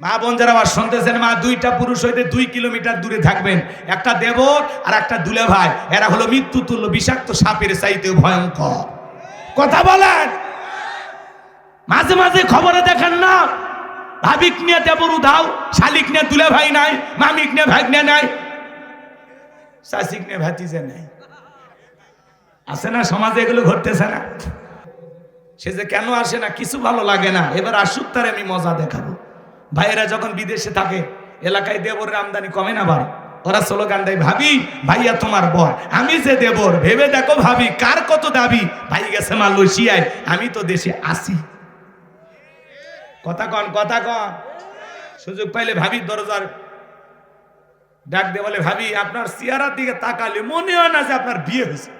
মা বোন যারা আবার শুনতেছেন, মা, দুইটা পুরুষ হইতে দুই কিলোমিটার দূরে থাকবেন। একটা দেবর আর একটা দুলে ভাই এরা হলো মৃত্যু তুল্য বিষাক্ত সাপের চাইতে ভয়ঙ্কর। কথা বলেন? মাঝে মাঝে খবরে দেখেন না? ভাবিক নিয়ে দেবর উধাও, শালিক নিয়ে দুলে ভাই নাই, মামিক নিয়ে ভাগ্নে নাই। শাসিক নিয়ে ভাতিজে নাই। আসে না সমাজে এগুলো ঘটতেছে না? সে যে কেন আসে না, কিছু ভালো লাগে না। এবার আসুক তার আমি মজা দেখাবো। ভাইয়েরা যখন বিদেশে থাকে, এলাকায় দেবরের আমদানি কমে না বাড়ে ওরা স্লোগান দেয়, ভাবি, ভাইয়া তোমার বর। আমি যে দেবর, ভেবে দেখো ভাবি, কার কত দাবি? ভাই গেছে মালয়েশিয়ায়, আমি তো দেশে আসি কথা কন কথা কন। সুযোগ পাইলে ভাবি দরজার ডাক দিয়ে বলে, ভাবি, আপনার চেহারার দিকে তাকালে মনে হয় না যে আপনার বিয়ে হয়েছে।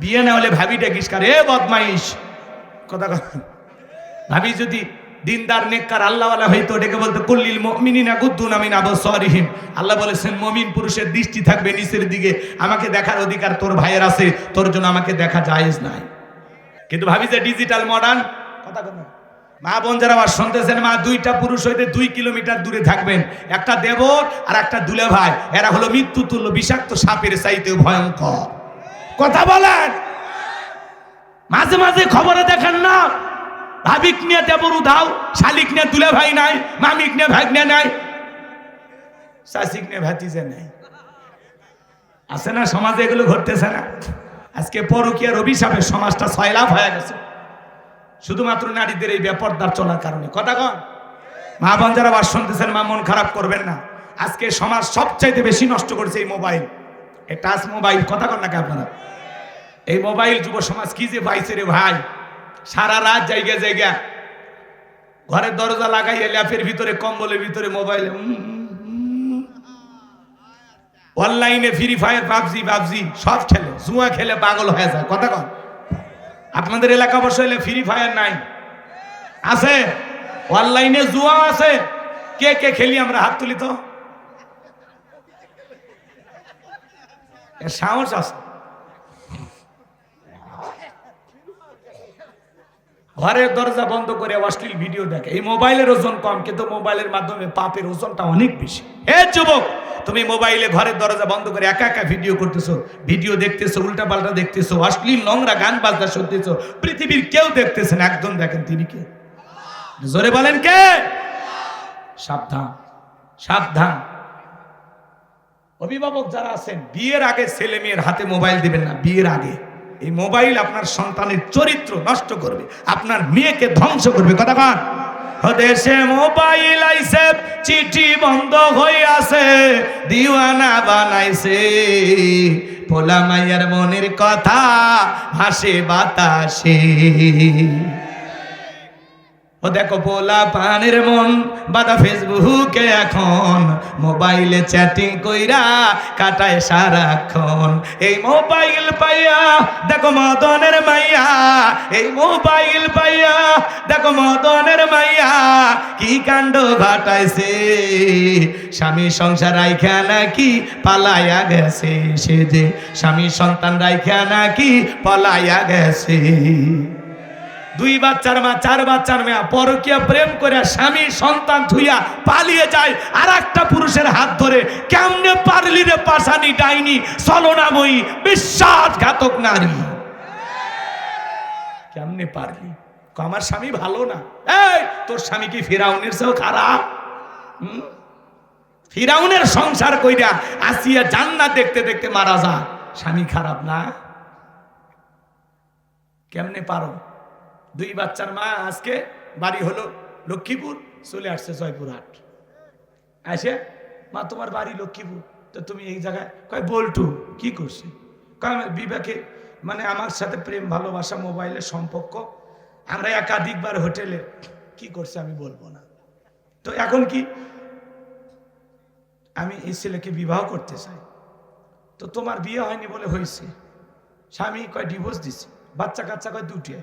বিয়ে না হলে ভাবি ডাকিস কার এ বদমাইশ। কথা কথা ভাবি যদি দিনদার, নেককার, আল্লাহওয়ালা হইতো ডেকে বলতো, কুল্লিল মুমিনিনা গুদ্দুন আমিন আবসারিহিম। আল্লাহ বলেছেন মুমিন পুরুষের দৃষ্টি থাকবে নিচের দিকে। আমাকে দেখার অধিকার তোর ভাইয়ের আছে। তোর জন্য আমাকে দেখা জায়েজ নাই। কিন্তু ভাবি যে ডিজিটাল মডার্ন, কথা কথা মা বোন যারা আবার শুনতেছেন, মা দুইটা পুরুষ হইতে দুই কিলোমিটার দূরে থাকবেন। একটা দেবর আর একটা দুলে ভাই। এরা হলো মৃত্যু তুল্য বিষাক্ত সাপের চাইতে ভয়ঙ্কর। কথা বলেন? মাঝে মাঝে খবরে দেখেন না? ভাবিক নিয়ে দেবর উধাও শালিক নিয়ে দুলে ভাই নাই, মামিক নিয়ে ভাগ্নে নাই শাসিক নিয়ে ভাতিজে নাই। আছে না সমাজে এগুলো ঘটতেছে না? আজকে পরকীয়ার অভিশাপে সমাজটা সয়লাভ হয়ে গেছে। শুধুমাত্র নারীদের এই ব্যাপারদার চলার কারণে। কথা কন? মা বোন যারা বাস শুনতেছেন, মা মন খারাপ করবেন না। আজকে সমাজ সবচাইতে বেশি নষ্ট করেছে এই মোবাইল। এই টাচ মোবাইল, কথা কন নাকি আপনারা? এই মোবাইল যুব সমাজ কি যে পাইছে রে ভাই? সারা রাত জায়গা জায়গা। ঘরের দরজা লাগাইয়া ল্যাপের ভিতরে কম্বলের ভিতরে মোবাইল অনলাইনে ফ্রি ফায়ার পাবজি পাবজি, সব খেলে, জুয়া খেলে পাগল হয়ে যায়। কথা কন। আপনাদের এলাকা অবশ্য এলে ফ্রি ফায়ার নাই। আছে? অনলাইনে জুয়া আছে। কে কে খেলি আমরা হাত তুলি তো? সাহস আছে। ঘরের দরজা বন্ধ করে অশ্লীল ভিডিও দেখে। এই মোবাইলের ওজন কম, কিন্তু মোবাইলের মাধ্যমে পাপের ওজনটা অনেক বেশি। হে যুবক, তুমি মোবাইলে ঘরের দরজা বন্ধ করে একা একা ভিডিও করতেছো ভিডিও দেখতেছো উল্টা পাল্টা দেখতেছো, অশ্লীল, নোংরা গান বাজনা শুনতেছো, পৃথিবীর কেউ দেখতেছেন একজন দেখেন তিনি কে? জোরে বলেন কে? সাবধান সাবধান। অভিভাবক যারা আছেন, বিয়ের আগে ছেলে মেয়ের হাতে মোবাইল দিবেন না, বিয়ের আগে। এই মোবাইল আপনার সন্তানের চরিত্র নষ্ট করবে, আপনার মেয়েকে ধ্বংস করবে। কথা কান। দেশে মোবাইল আইসে চিঠি বন্ধ হয়ে আছে, দিওয়ানা বানাইছে। পোলা মাইয়ার মনের কথা হাসে বাতাসে। ও দেখো পোলা পানের মন বাদা ফেসবুকে এখন। মোবাইলে চ্যাটিং কইরা কাটায় সারাক্ষণ। এই মোবাইল পাইয়া, দেখো মদনের মাইয়া। এই মোবাইল পাইয়া, দেখো মদনের মাইয়া। কি কাণ্ড ঘটাইছে? স্বামী সংসার রাইখা নাকি পালাইয়া গেছে? সে যে স্বামী সন্তান রাইখা নাকি পালাইয়া গেছে? দুই বাচ্চার মা, চার বাচ্চার মেয়া পরকিয়া প্রেম করে স্বামী, সন্তান ধুইয়া পালিয়ে যায় আর একটা পুরুষের হাত ধরে। কেমনে পারলি রে পাশানি ডাইনি চলনাময়ী বিশ্বাসঘাতক নারী? কেমনে পারলি? আমার স্বামী ভালো না। এই, তোর স্বামী কি ফিরাউনের চেয়েও খারাপ? ফিরাউনের সংসার কইরা আসিয়া জান্নাত দেখতে দেখতে মারা যা। স্বামী খারাপ না? কেমনে পারো? দুই বাচ্চার মা আজকে বাড়ি হলো লক্ষ্মীপুর, চলে আসছে জয়পুরহাট। আসে মা, তোমার বাড়ি লক্ষ্মীপুর, তো তুমি এই জায়গায় কয়, বল্টু, কি করছি? কয় বিবেকে মানে আমার সাথে প্রেম, ভালোবাসা মোবাইলের সম্পর্ক, আমরা একাধিকবার হোটেলে, কি করছে আমি বলব না। তো এখন কি? আমি এই ছেলেকে বিবাহ করতে চাই। তো তোমার বিয়ে হয়নি বলে হয়েছে স্বামী কয়, ডিভোর্স দিছে। বাচ্চা কাচ্চা কয় দুটিয়ে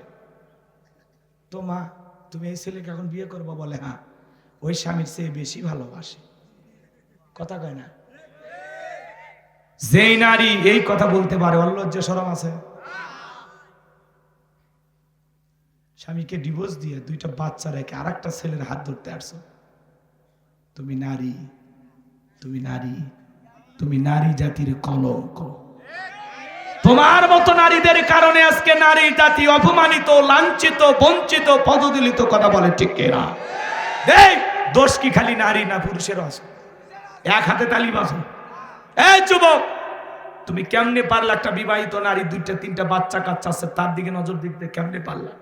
তো মা, তুমি এই ছেলেকে এখন বিয়ে করব বলে হ্যাঁ। ওই স্বামীর চেয়ে বেশি ভালোবাসে। কথা কয় না? যেই নারী এই কথা বলতে পারে, অল্লজ্জ সরম আছে। স্বামীকে ডিভোর্স দিয়ে দুইটা বাচ্চা রেখে আর একটা ছেলের হাত ধরতে আসছো। তুমি নারী তুমি নারী তুমি নারী জাতির কলঙ্ক। তোমার মতো নারীদের কারণে আজকে নারী জাতি অপমানিত, লাঞ্ছিত, বঞ্চিত, পদদলিত কথা বলে ঠিক কেনা এই, দোষ কি খালি নারী না পুরুষেরও আছে? এক হাতে তালি বাজো এই যুবক, তুমি কেমনে পারলা একটা বিবাহিত নারী দুইটা, তিনটা বাচ্চা কাচ্চা আছে, তার দিকে নজর দিতে কেমনে পারলা?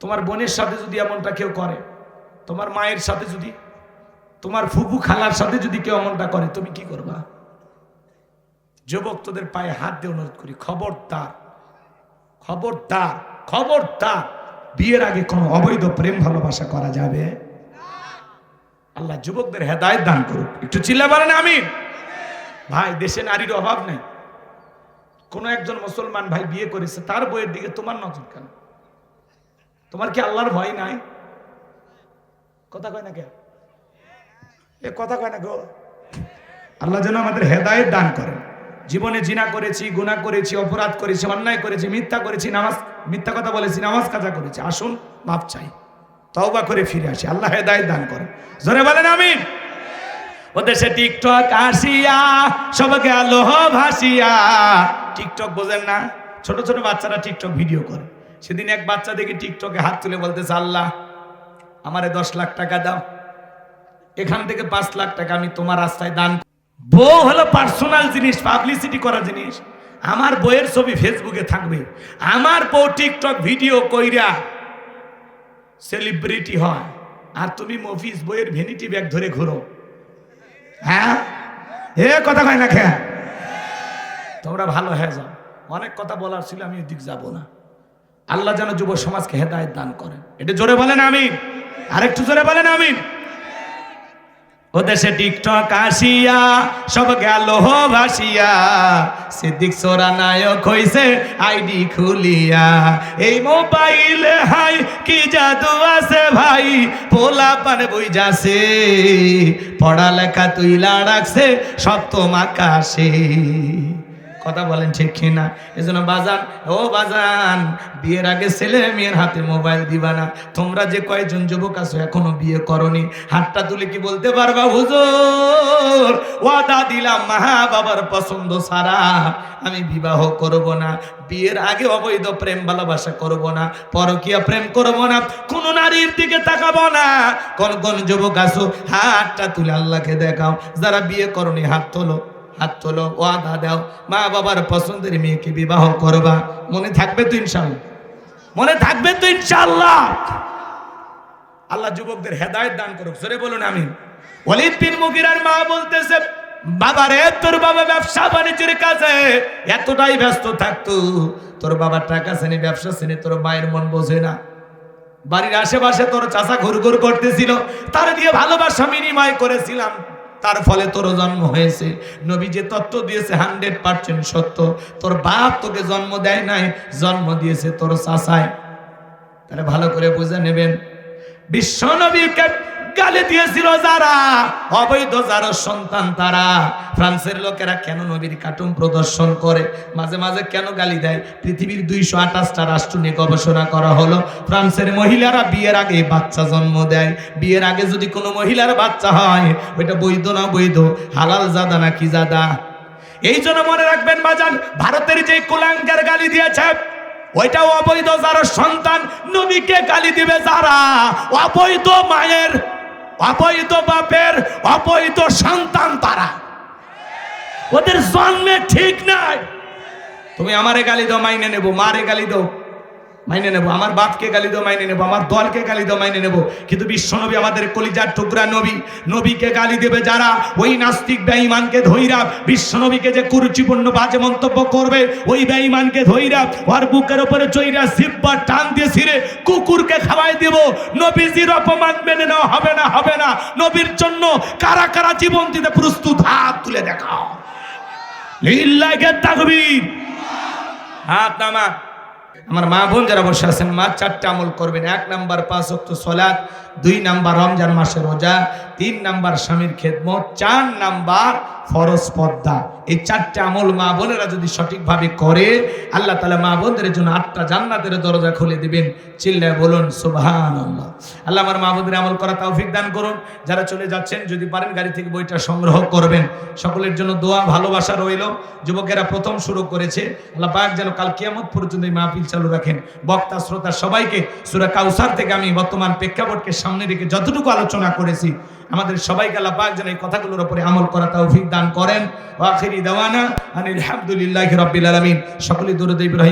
তোমার বোনের সাথে যদি এমনটা কেউ করে, তোমার মায়ের সাথে যদি, তোমার ফুফু খালার সাথে যদি কেউ এমনটা করে, তুমি কি করবা? যুবক তোদের পায়ে হাত দিয়ে অনুরোধ করি, খবরদার খবরদার খবরদার। বিয়ের আগে কোনো অবৈধ প্রেম ভালোবাসা করা যাবে? আল্লাহ যুবকদের হেদায়ত দান করুক। একটু চিল্লা পারেন আমি ভাই, দেশে নারীর অভাব নেই। কোন একজন মুসলমান ভাই বিয়ে করেছে, তার বইয়ের দিকে তোমার নজর কেন? তোমার কি আল্লাহর ভয় নাই? কথা কয় না কে? এ কথা কয় না গো। আল্লাহ যেন আমাদের হেদায়েত দান করেন। জীবনে জিনা করেছি, গুনাহ করেছি, অপরাধ করেছি, অন্যায় করেছি, মিথ্যা করেছি, নামাজ, মিথ্যা কথা বলেছি, নামাজ কাজা করেছি। আসুন, মাপ চাই। তওবা করে ফিরে আসি। আল্লাহ হেদায়েত দান করে জোরে বলেন আমিন। ও দেশে টিকটক আসিয়া সব গেল ভাসিয়া। টিকটক বোঝেন না? ছোট ছোট বাচ্চারা টিকটক ভিডিও করে। সেদিন এক বাচ্চা দেখে টিকটকে হাত তুলে বলতেছে, আল্লাহ, আমারে দশ লাখ টাকা দাও। এখান থেকে পাঁচ লাখ টাকা আমি তোমার রাস্তায় দান। বউ হলো পার্সোনাল জিনিস পাবলিসিটি করা জিনিস। আমার বইয়ের ছবি ফেসবুকে থাকবে। আমার বউ টিকটক ভিডিও কইরা সেলিব্রিটি হয়। আর তুমি মফিস বইয়ের ভেনিটি ব্যাগ ধরে ঘুরো। হ্যাঁ? এ কথা কয় না খেয়া তোমরা ভালো হয়ে যাও। অনেক কথা বলার ছিল, আমি ওদিক যাব না। আল্লাহ যেন যুব সমাজকে হেদায়ত দান করেন। এটা জোরে বলেন আমি আরেকটু জোরে বলেন আমি ও দেশে টিকটক আসিয়া, সব গেল ভাসিয়া। সিদ্দিক সোরা নায়ক হইছে আইডি খুলিয়া। এই মোবাইল হাই, কি জাদু আছে ভাই? পোলা পান বই যাছে পড়ালেখা তুইলা রাখছে, সপ্তম আকাশে। কথা বলেন ঠিক কিনা? এজন্য বাজান, ও বাজান, বিয়ের আগে ছেলে মেয়ের হাতে মোবাইল দিবা না। তোমরা যে কয়েকজন যুবক আছো, এখনও বিয়ে করনি। হাতটা তুলে কি বলতে পারবা, হুজুর? ওয়াদা দিলাম, মা বাবার পছন্দ সারা আমি বিবাহ করব না। বিয়ের আগে অবৈধ প্রেম ভালোবাসা করব না। পরকিয়া প্রেম করব না। কোন নারীর দিকে তাকাবো না। কোন কোন যুবক আছো, হাতটা তুলে আল্লাহকে দেখাও। যারা বিয়ে করনি, হাত তোলো। হাত তোলো, ওয়াদা দাও। মা বাবার পছন্দের মেয়েকে বিবাহ করবা। মনে থাকবে তো ইনশাল্লাহ মনে থাকবে তো ইনশাল্লাহ আল্লাহ যুবকদের হেদায়েত দান করুক। সরে বলুন আমি ওয়ালিদ বিন মুগিরার মা বলতেছে, বাবা রে, তোর বাবা ব্যবসা বাণিজ্যের কাছে এতটাই ব্যস্ত থাকতো। তোর বাবার টাকা শ্রেণি ব্যবসা শ্রেণি তোর মায়ের মন বোঝে না। বাড়ির আশেপাশে তোর চাচা ঘুরঘুর করতেছিল। তার দিয়ে ভালোবাসা বিনিময় করেছিলাম। তার ফলে তোর জন্ম হয়েছে। নবী যে তত্ত্ব দিয়েছে হান্ড্রেড পার্সেন্ট সত্য। তোর বাপ তোকে জন্ম দেয় নাই, জন্ম দিয়েছে তোর চাষায় তাহলে ভালো করে বুঝে নেবেন। বিশ্ব নবীকে গালি দিয়েছিল যারা? অবৈধ যারা সন্তান তারা। ফ্রান্সের লোকেরা কেন নবীর কার্টুন প্রদর্শন করে? মাঝে মাঝে কেন গালি দেয়? পৃথিবীর দুইশো আঠাশটা রাষ্ট্র নিয়ে গবেষণা করা হলো। ফ্রান্সের মহিলারা বিয়ের আগে বাচ্চা জন্ম দেয়। বিয়ের আগে যদি কোনো মহিলার বাচ্চা হয়, ওইটা বৈধ না বৈধ হালাল জাদা না কি জাদা? এই জন্য মনে রাখবেন, বাজান, ভারতের যে কুলাঙ্গার গালি দিয়েছে ওইটা অবৈধ যারা সন্তান, নবীকে গালি দিবে যারা? অবৈধ মায়ের অবৈধ বাপের অবৈধ সন্তান তারা। ওদের জন্মে ঠিক নাই। তুমি আমারে গালি দাও, মাইনে নেব, মারে গালি দাও। মাইনে নেব। আমার বাপকে গালি দাও, মাইনে নেব। আমার দলকে গালি দাও, মাইনে নেব। কিন্তু বিশ্বনবী আমাদের কলিজার টুকরা নবী। নবীকে গালি দেবে যারা? ওই নাস্তিক বেঈমানকে ধইরা বিশ্বনবীকে যে কুরুচিপূর্ণ বাজে মন্তব্য করবে, ওই বেঈমানকে ধইরা ওর বুকের উপরে চইরা জিব্বা টান দিয়ে ছিঁড়ে কুকুরকে খাওয়াই দেব। নবীজির অপমান মেনে নেওয়া হবে না হবে না। নবীর জন্য কারা কারা জীবন দিতে প্রস্তুত, হাত তুলে দেখাও। লিল্লাহে তাকবীর। হাত নামা। আমার মা বোন যারা বসে আছেন, মা চারটা আমল করবেন। এক নাম্বার পাঁচ অক্ট সলাৎ দুই নাম্বার রমজান মাসের রোজা, তিন নাম্বার স্বামীর খেদমত, চার নাম্বার ফরজ পদ্মা এই চারটে আমল মা বোনেরা যদি সঠিকভাবে করে, আল্লাহ তালা মা বোনদের জন্য আটটা জান্নাতের দরজা খুলে দিবেন। চিল্লায় বলুন সুবহান আল্লাহ আল্লাহ আমার মা বোনদের আমল করা তৌফিক দান করুন। যারা চলে যাচ্ছেন, যদি পারেন গাড়ি থেকে বইটা সংগ্রহ করবেন। সকলের জন্য দোয়া, ভালোবাসা রইল। যুবকেরা প্রথম শুরু করেছে। আল্লাহ পাক যেন কাল কিয়ামত পর্যন্ত এই মাহফিল চালু রাখেন। বক্তা, শ্রোতা সবাইকে সুরা কাউসার থেকে আমি বর্তমান প্রেক্ষাপটকে সামনে রেখে যতটুকু আলোচনা করেছি, আমাদের সবাইকে আল্লাহ পাক যেন এই কথাগুলোর উপরে আমল করা তৌফিক দান করেন। ওয়া আখিরি দাওয়ানা আনিল হামদুলিল্লাহি রাব্বিল আলামিন। সকলে দরুদ ইব্রাহিম